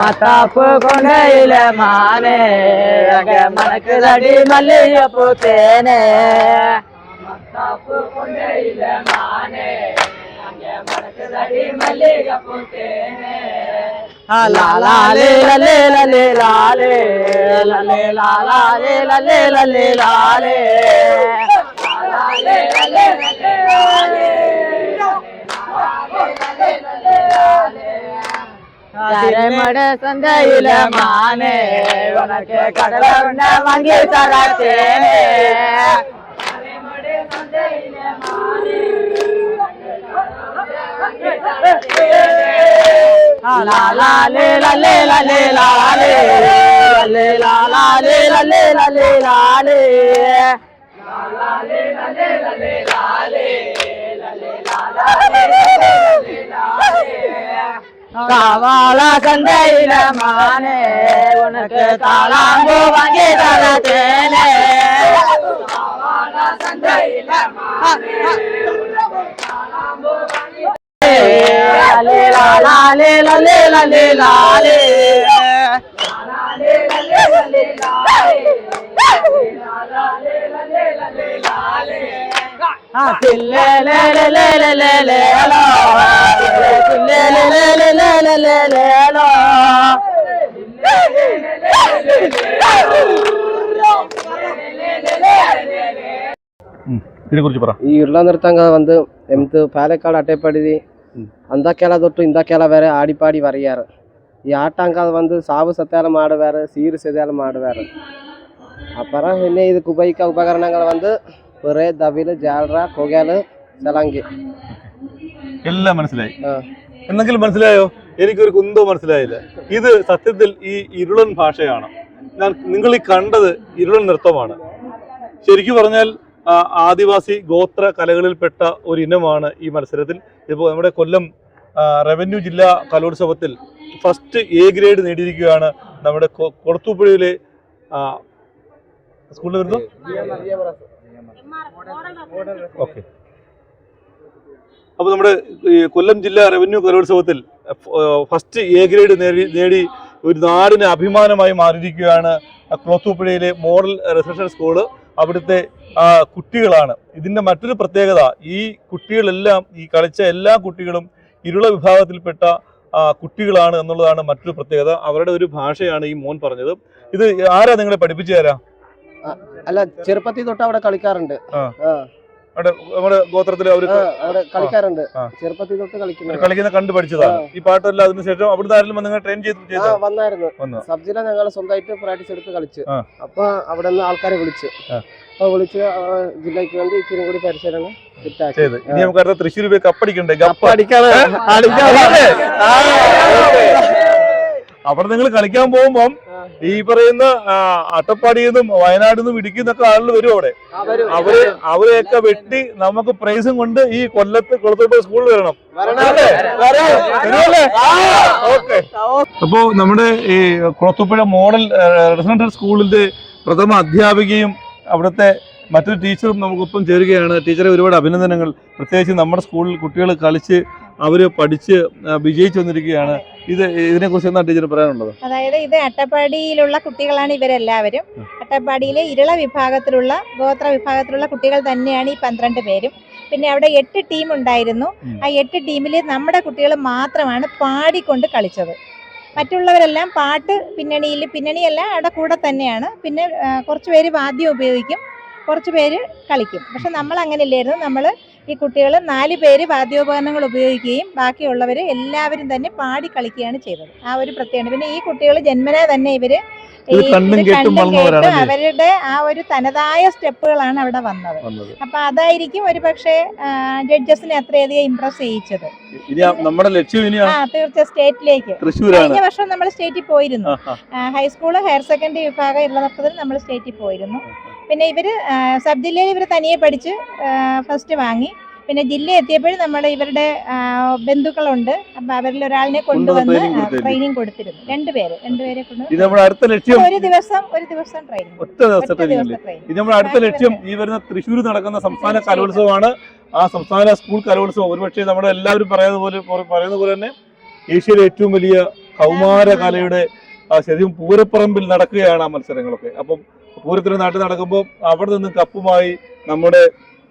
மாத்தாப்பு கொண்டையில மானே அங்க மனக்கு தடி மல்லிகைப்பூ தேனே மாத்தாப்பு கொண்டையில மானே அங்க லாலே லலே லலே லாலே லலே லாலே லலே லலே லாலே லலே லலே லலே லாலே கரைமட சந்தையில மானே உனக்கு கடலை உண்ட வாங்கி தராத்தேனே. லாலே லாலே லாலே லாலே லாலே லாலே. லாலே லாலே லாலே லாலே. காவால சந்தையில மானே உனக்கு தாளாம்பூ வாங்கி தர தேனே சந்தையில மானே லாலே லாலே லாலே லாலே ഇതിനെക്കുറിച്ച് പറ ഈ ഉരുളനിർത്തങ്ക വന്ന് എമത്ത് പാലക്കാട് അട്ടേപ്പടി അന്തക്കേള തൊട്ട് ഇന്താക്കേള വരെ ആടിപ്പാടി വരയാറ് ഈ ആട്ടാങ്കാൽ വന്ന് സാവ് സത്യാലും ആടുവാറ് സീര് സത്യാലും ആടുവാറ് അപ്പുറം പിന്നെ ഇത് ഉപയോഗിക്ക ഉപകരണങ്ങൾ വന്ന് കുറെ ദബിൽ ജാൽറ കൊകേൽ സലാങ്കി എല്ലാം മനസ്സിലായി. എന്തെങ്കിലും മനസ്സിലായോ? എനിക്കൊരു കുന്തോ മനസ്സിലായില്ല. ഇത് സത്യത്തിൽ ഈ ഇരുളൻ ഭാഷയാണ്. ഞാൻ നിങ്ങൾ ഈ കണ്ടത് ഇരുളൻ നൃത്തമാണ്. ശരിക്കും പറഞ്ഞാൽ ആദിവാസി ഗോത്ര കലകളിൽപ്പെട്ട ഒരു ഇനമാണ് ഈ മത്സരത്തിൽ. ഇപ്പോൾ നമ്മുടെ കൊല്ലം റവന്യൂ ജില്ലാ കലോത്സവത്തിൽ ഫസ്റ്റ് എ ഗ്രേഡ് നേടിയിരിക്കുകയാണ് നമ്മുടെ കൊളത്തൂപ്പുഴയിലെ സ്കൂളിൽ വരുന്നു? ഓക്കെ. അപ്പോൾ നമ്മുടെ കൊല്ലം ജില്ലാ റവന്യൂ കലോത്സവത്തിൽ ഫസ്റ്റ് എ ഗ്രേഡ് നേടി നേടി ഒരു നാടിന് അഭിമാനമായി മാറിയിരിക്കുകയാണ് ക്ലോത്തൂപ്പുഴയിലെ മോഡൽ റെസിഡൻഷ്യൽ സ്കൂൾ. അവിടുത്തെ കുട്ടികളാണ്. ഇതിന്റെ മറ്റൊരു പ്രത്യേകത ഈ കുട്ടികളെല്ലാം ഈ കളിച്ച എല്ലാ കുട്ടികളും ഇരുള വിഭാഗത്തിൽപ്പെട്ട കുട്ടികളാണ് എന്നുള്ളതാണ് മറ്റൊരു പ്രത്യേകത. അവരുടെ ഒരു ഭാഷയാണ് ഈ മോൻ പറഞ്ഞത്. ഇത് ആരാ നിങ്ങളെ പഠിപ്പിച്ചു തരാം അല്ല ചെറുപ്പത്തിൽ തൊട്ട് അവിടെ കളിക്കാറുണ്ട്. നമ്മുടെ ഗോത്രത്തിൽ അവർ കളിക്കാറുണ്ട്. ചെറുപ്പത്തിൽ തൊട്ട് കളിക്കുന്നത്. കളിക്കുന്ന കണ്ടു പഠിച്ചതാണ്. ഈ പാട്ടെല്ലാം അതിനുശേഷം അവിടുന്ന് ആരെങ്കിലും നിങ്ങൾ ട്രെയിൻ ചെയ്ത് വന്നായിരുന്നു. സബ്ജില ഞങ്ങൾ സ്വന്തമായിട്ട് പ്രാക്ടീസ് എടുത്ത് കളിച്ചു. അപ്പൊ അവിടെ നിന്ന് ആൾക്കാരെ വിളിച്ചു. അപ്പൊ വിളിച്ച് ജില്ലയ്ക്ക് വേണ്ടി ഇച്ചിരി കൂടി പരിശീലനം ചെയ്ത്. ഇനി നമുക്ക് അടുത്ത തൃശ്ശൂർ പോയി കപ്പടിക്കണ്ടേ? കപ്പ അടിക്കാതെ അല്ലേ? ആ, ഓക്കേ. അവിടെ നിങ്ങൾ കളിക്കാൻ പോകുമ്പം ഈ പറയുന്ന അട്ടപ്പാടിയിൽ നിന്നും വയനാട്ടിൽ നിന്നും ഇടുക്കി നിന്നൊക്കെ ആളുകൾ വരും അവിടെ. അവർ അവരെയൊക്കെ വെട്ടി നമുക്ക് പ്രൈസും കൊണ്ട് ഈ കൊല്ലത്ത് കൊളത്തോട്ട് സ്കൂളിൽ വരണം. അപ്പോ നമ്മുടെ ഈ കുളത്തുപ്പുഴ മോഡൽ റെസിഡൻഷ്യൽ സ്കൂളിന്റെ പ്രഥമ അധ്യാപികയും അവിടുത്തെ മറ്റൊരു ടീച്ചറും നമുക്കൊപ്പം ചേരുകയാണ്. ടീച്ചറെ ഒരുപാട് അഭിനന്ദനങ്ങൾ. പ്രത്യേകിച്ച് നമ്മുടെ സ്കൂളിൽ കുട്ടികൾ കളിച്ച് അവർ പഠിച്ച് വിജയിച്ചു വന്നിരിക്കുകയാണ്. ഇത് ഇതിനെക്കുറിച്ച് എന്താ ടീച്ചർ പറയാനുള്ളത്? അതായത് ഇത് അട്ടപ്പാടിയിലുള്ള കുട്ടികളാണ് ഇവരെല്ലാവരും. അട്ടപ്പാടിയിലെ ഇരള വിഭാഗത്തിലുള്ള ഗോത്ര വിഭാഗത്തിലുള്ള കുട്ടികൾ തന്നെയാണ് ഈ പന്ത്രണ്ട് പേരും. പിന്നെ അവിടെ എട്ട് ടീം ഉണ്ടായിരുന്നു. ആ എട്ട് ടീമിൽ നമ്മുടെ കുട്ടികൾ മാത്രമാണ് പാടിക്കൊണ്ട് കളിച്ചത്. മറ്റുള്ളവരെല്ലാം പാട്ട് പിന്നണിയിൽ പിന്നണിയല്ല അവിടെ കൂടെ തന്നെയാണ്. പിന്നെ കുറച്ച് പേര് വാദ്യം ഉപയോഗിക്കും കുറച്ച് പേര് കളിക്കും. പക്ഷെ നമ്മൾ അങ്ങനെയല്ലായിരുന്നു നമ്മൾ ഈ കുട്ടികൾ നാല് പേര് വാദ്യോപകരണങ്ങൾ ഉപയോഗിക്കുകയും ബാക്കിയുള്ളവർ എല്ലാവരും തന്നെ പാടി കളിക്കുകയാണ് ചെയ്തത്. ആ ഒരു പ്രത്യേകത പിന്നെ ഈ കുട്ടികൾ ജന്മനെ തന്നെ ഇവർ അവരുടെ ആ ഒരു തനതായ സ്റ്റെപ്പുകളാണ് അവിടെ വന്നത്. അപ്പൊ അതായിരിക്കും ഒരു പക്ഷേ ജഡ്ജസിനെ അത്രയധികം ഇംപ്രസ് ചെയ്യിച്ചത്. നമ്മുടെ ലക്ഷ്യം ആ തീർച്ച സ്റ്റേറ്റിലേക്ക്. കഴിഞ്ഞ വർഷം നമ്മൾ സ്റ്റേറ്റിൽ പോയിരുന്നു. ഹൈസ്കൂൾ. ഹയർ സെക്കൻഡറി വിഭാഗം ഉള്ള നമ്മൾ സ്റ്റേറ്റിൽ പോയിരുന്നു. പിന്നെ ഇവർ സബ് ജില്ലയിൽ ഇവർ തനിയെ പഠിച്ച് ഫസ്റ്റ് വാങ്ങി. പിന്നെ ജില്ല എത്തിയപ്പോഴും നമ്മൾ ഇവരുടെ ബന്ധുക്കളുണ്ട്. അപ്പൊ അവരിൽ ഒരാളിനെ കൊണ്ടുവന്ന്. ട്രെയിനിങ് കൊടുത്തിരുന്നു. രണ്ടുപേര് രണ്ടുപേരെ കൊണ്ട് ഇത് നമ്മുടെ അടുത്ത ലക്ഷ്യം. ഒരു ദിവസം ഒരു ദിവസം ട്രെയിനിങ് ഒറ്റ ദിവസത്തെ ട്രെയിനിങ് ട്രെയിനിങ് ഇത് നമ്മുടെ അടുത്ത ലക്ഷ്യം. ഈ വരുന്ന തൃശ്ശൂർ നടക്കുന്ന സംസ്ഥാന കലോത്സവമാണ്. ആ സംസ്ഥാന സ്കൂൾ കലോത്സവം. ഒരുപക്ഷെ നമ്മുടെ എല്ലാവരും പറയുന്നത് പോലെ പറയുന്ന പോലെ തന്നെ ഏഷ്യയിലെ ഏറ്റവും വലിയ കൗമാര കലയുടെ ശരിക്കും പൂരപ്പറമ്പിൽ നടക്കുകയാണ് ആ മത്സരങ്ങളൊക്കെ. അപ്പം പൂരത്തിന് നാട്ടിൽ നടക്കുമ്പോൾ അവിടെ നിന്ന് കപ്പുമായി നമ്മുടെ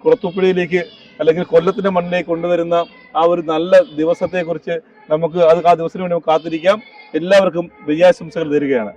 കുളത്തുപ്പുഴയിലേക്ക് അല്ലെങ്കിൽ കൊല്ലത്തിന്റെ മണ്ണിലേക്ക് കൊണ്ടുവരുന്ന ആ ഒരു നല്ല ദിവസത്തെക്കുറിച്ച് നമുക്ക് അത് ആ ദിവസത്തിന് വേണ്ടി നമുക്ക് കാത്തിരിക്കാം. എല്ലാവർക്കും വിജയാശംസകൾ തരികയാണ്